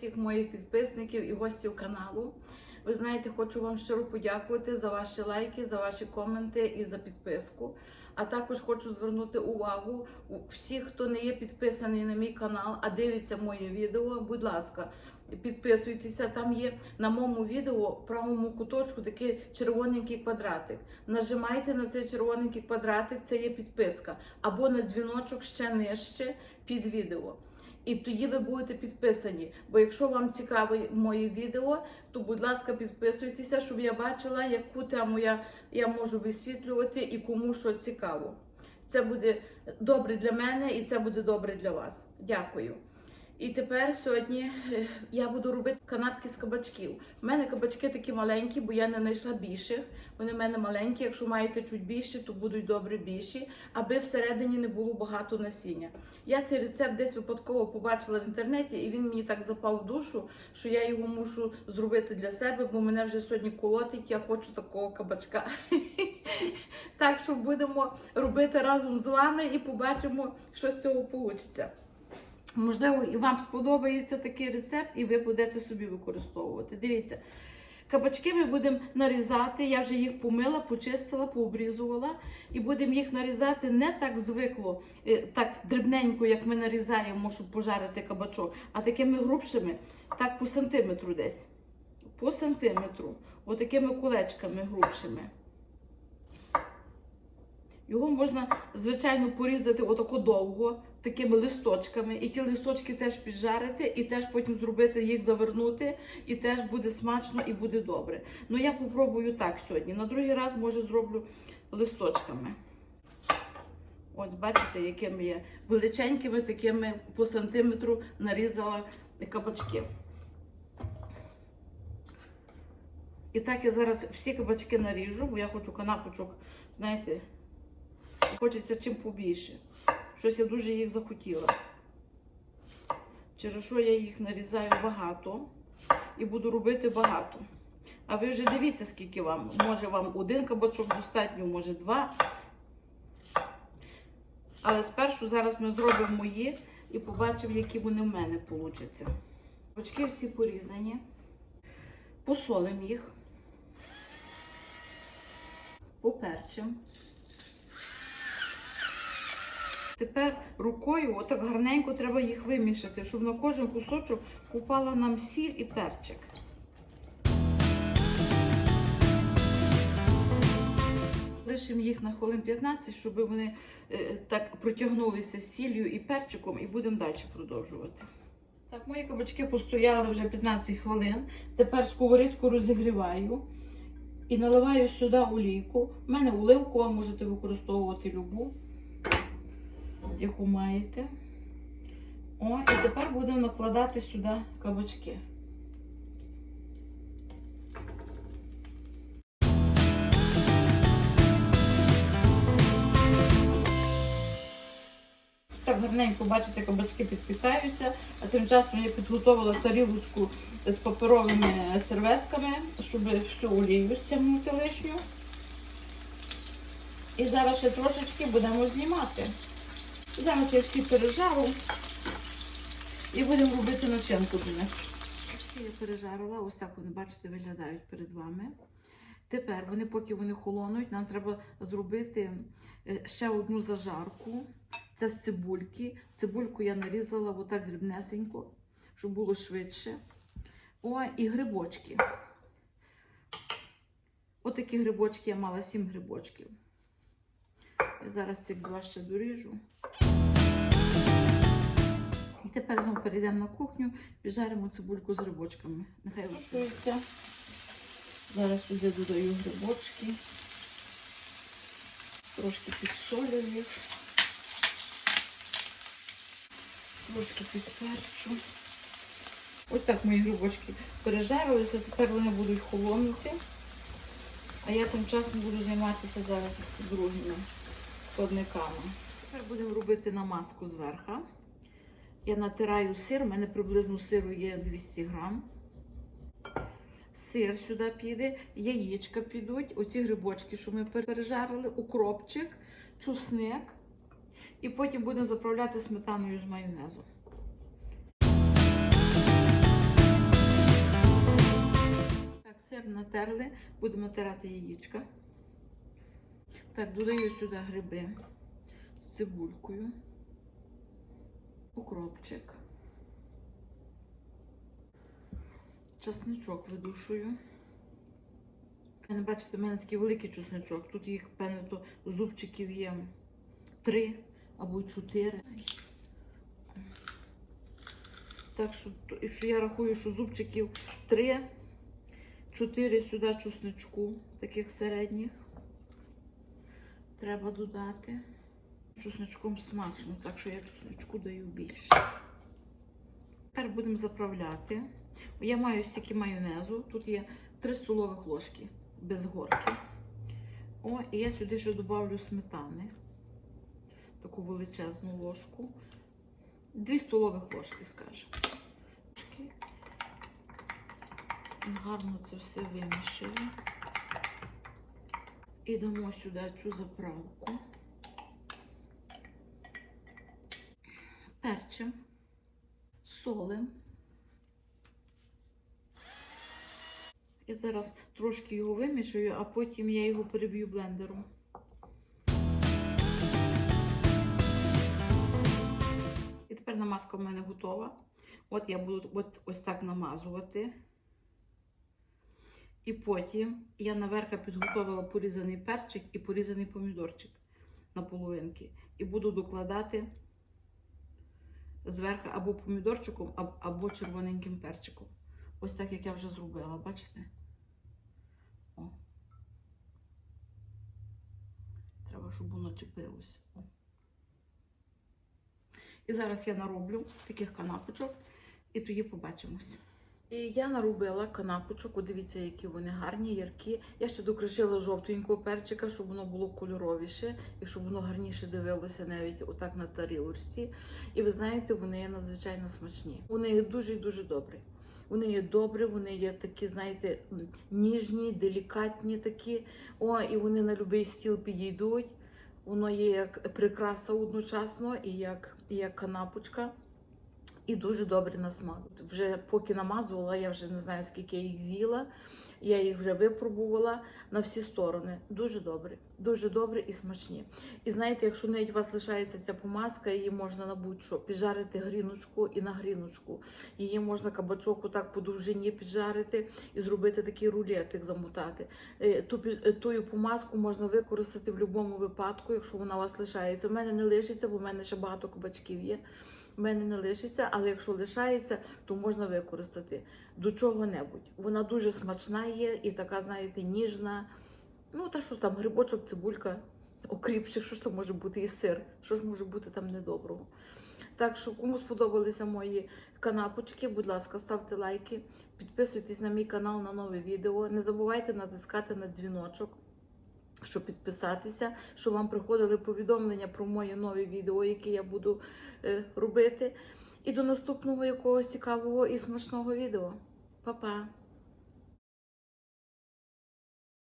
всіх моїх підписників і гостів каналу. Ви знаєте, хочу вам щиро подякувати за ваші лайки, за ваші коменти і за підписку. А також хочу звернути увагу всіх, хто не є підписаний на мій канал, а дивиться моє відео. Будь ласка, підписуйтеся. Там є на моєму відео в правому куточку такий червоненький квадратик. Нажимайте на цей червоненький квадратик, це є підписка, або на дзвіночок ще нижче під відео. І тоді ви будете підписані. Бо якщо вам цікаве моє відео, то будь ласка, підписуйтеся, щоб я бачила, яку тему я, я можу висвітлювати і кому що цікаво. Це буде добре для мене і це буде добре для вас. Дякую. І тепер сьогодні е, я буду робити канапки з кабачків. У мене кабачки такі маленькі, бо я не знайшла більших. Вони в мене маленькі. Якщо маєте чуть більші, то будуть добре більші, аби всередині не було багато насіння. Я цей рецепт десь випадково побачила в інтернеті, і він мені так запав в душу, що я його мушу зробити для себе, бо мене вже сьогодні колотить. Я хочу такого кабачка. Так що будемо робити разом з вами і побачимо, що з цього вийде. Можливо, і вам сподобається такий рецепт, і ви будете собі використовувати. Дивіться, кабачки ми будемо нарізати. Я вже їх помила, почистила, пообрізувала. І будемо їх нарізати не так звикло, е, так дрібненько, як ми нарізаємо, щоб пожарити кабачок, а такими грубшими, так по сантиметру десь. По сантиметру. Отакими кулечками грубшими. Його можна, звичайно, порізати отако довго, такими листочками. І ті листочки теж піджарити, і теж потім зробити їх завернути, і теж буде смачно і буде добре. Ну я попробую так сьогодні. На другий раз, може, зроблю листочками. Ось, бачите, якими я величенькими такими по сантиметру нарізала кабачки. І так я зараз всі кабачки наріжу, бо я хочу канапочок, знаєте, хочеться чим побільше. Щось я дуже їх захотіла. Через що я їх нарізаю багато і буду робити багато. А ви вже дивіться, скільки вам. Може вам один кабачок достатньо, може два. Але спершу зараз ми зробимо мої і побачимо, які вони в мене получаться. Кабачки всі порізані. Посолимо їх. Поперчимо. Тепер рукою отак гарненько треба їх вимішати, щоб на кожен кусочок попала нам сіль і перчик. Лишимо їх на хвилин 15, щоб вони е, так протягнулися з сіллю і перчиком, і будемо далі продовжувати. Так, мої кабачки постояли вже 15 хвилин. Тепер сковорідку розігріваю і наливаю сюди олійку. У мене оливкова, можете використовувати любу яку маєте. О, і тепер будемо накладати сюди кабачки. Так гарненько, бачите, кабачки підпікаються, а тим часом я підготувала тарілочку з паперовими серветками, щоб всю олію стягнути лишню. І зараз ще трошечки будемо знімати. Зараз я всі пережару і будемо робити начинку до них. Всі я пережарила, ось так вони, бачите, виглядають перед вами. Тепер вони, поки вони холонуть, нам треба зробити е, ще одну зажарку. Це з цибульки. Цибульку я нарізала отак дрібнесенько, щоб було швидше. О, і грибочки. Отакі грибочки я мала 7 грибочків. Я зараз цих два ще доріжу. І тепер знову перейдемо на кухню, і піджаримо цибульку з грибочками. Нехай готується. Зараз сюди додаю грибочки. Трошки підсолю їх. Трошки підперчу. Ось так мої грибочки пережарилися, тепер вони будуть холонути. А я тим часом буду займатися зараз другими складниками. Тепер будемо робити намазку зверху. Я натираю сир, у мене приблизно сиру є 200 грам. Сир сюди піде, яєчка підуть, оці грибочки, що ми пережарили, укропчик, чусник. І потім будемо заправляти сметаною з майонезу. Сир натерли, будемо натирати яєчка. Так, додаю сюди гриби з цибулькою, укропчик, часничок видушую. Бачите, в мене такий великий чесничок. Тут їх, певно, то зубчиків є три або чотири. Так що, що я рахую, що зубчиків три, чотири сюди чесничку, таких середніх. Треба додати. Чесничком смачно, так що я чесничку даю більше. Тепер будемо заправляти. Я маю стільки майонезу. Тут є 3 столових ложки без горки. О, і я сюди ще додавлю сметани. Таку величезну ложку. 2 столових ложки, скажімо. Гарно це все вимішую. І дамо сюди цю заправку. Перчим, солим. І зараз трошки його вимішую, а потім я його переб'ю блендером. І тепер намазка в мене готова. От я буду от, ось так намазувати. І потім я наверх підготувала порізаний перчик і порізаний помідорчик на половинки. І буду докладати зверху або помідорчиком, або червоненьким перчиком. Ось так, як я вже зробила, бачите? О. Треба, щоб воно чепилося. І зараз я нароблю таких канапочок, і тоді побачимось. І я наробила канапочок, дивіться, які вони гарні, яркі. Я ще докришила жовтенького перчика, щоб воно було кольоровіше і щоб воно гарніше дивилося навіть отак на тарілочці. І ви знаєте, вони надзвичайно смачні. Вони є дуже дуже добрі. Вони є добрі, вони є такі, знаєте, ніжні, делікатні такі. О, і вони на будь-який стіл підійдуть. Воно є як прикраса одночасно і як, і як канапочка. І дуже добрі на смак. Вже поки намазувала, я вже не знаю, скільки я їх з'їла. Я їх вже випробувала на всі сторони. Дуже добрі, дуже добрі і смачні. І знаєте, якщо навіть у вас лишається ця помазка, її можна на будь-що піджарити гріночку і на гріночку. Її можна кабачок отак по довжині піджарити і зробити такий рулетик, замотати. Е, Ту, е, тую помазку можна використати в будь-якому випадку, якщо вона у вас лишається. У мене не лишиться, бо в мене ще багато кабачків є. У мене не лишиться, але якщо лишається, то можна використати до чого-небудь. Вона дуже смачна є і така, знаєте, ніжна. Ну, та що там, грибочок, цибулька, окріпчик, що ж там може бути, і сир. Що ж може бути там недоброго? Так що, кому сподобалися мої канапочки, будь ласка, ставте лайки, підписуйтесь на мій канал на нове відео. Не забувайте натискати на дзвіночок щоб підписатися, щоб вам приходили повідомлення про мої нові відео, які я буду е, робити. І до наступного якогось цікавого і смачного відео. Па-па!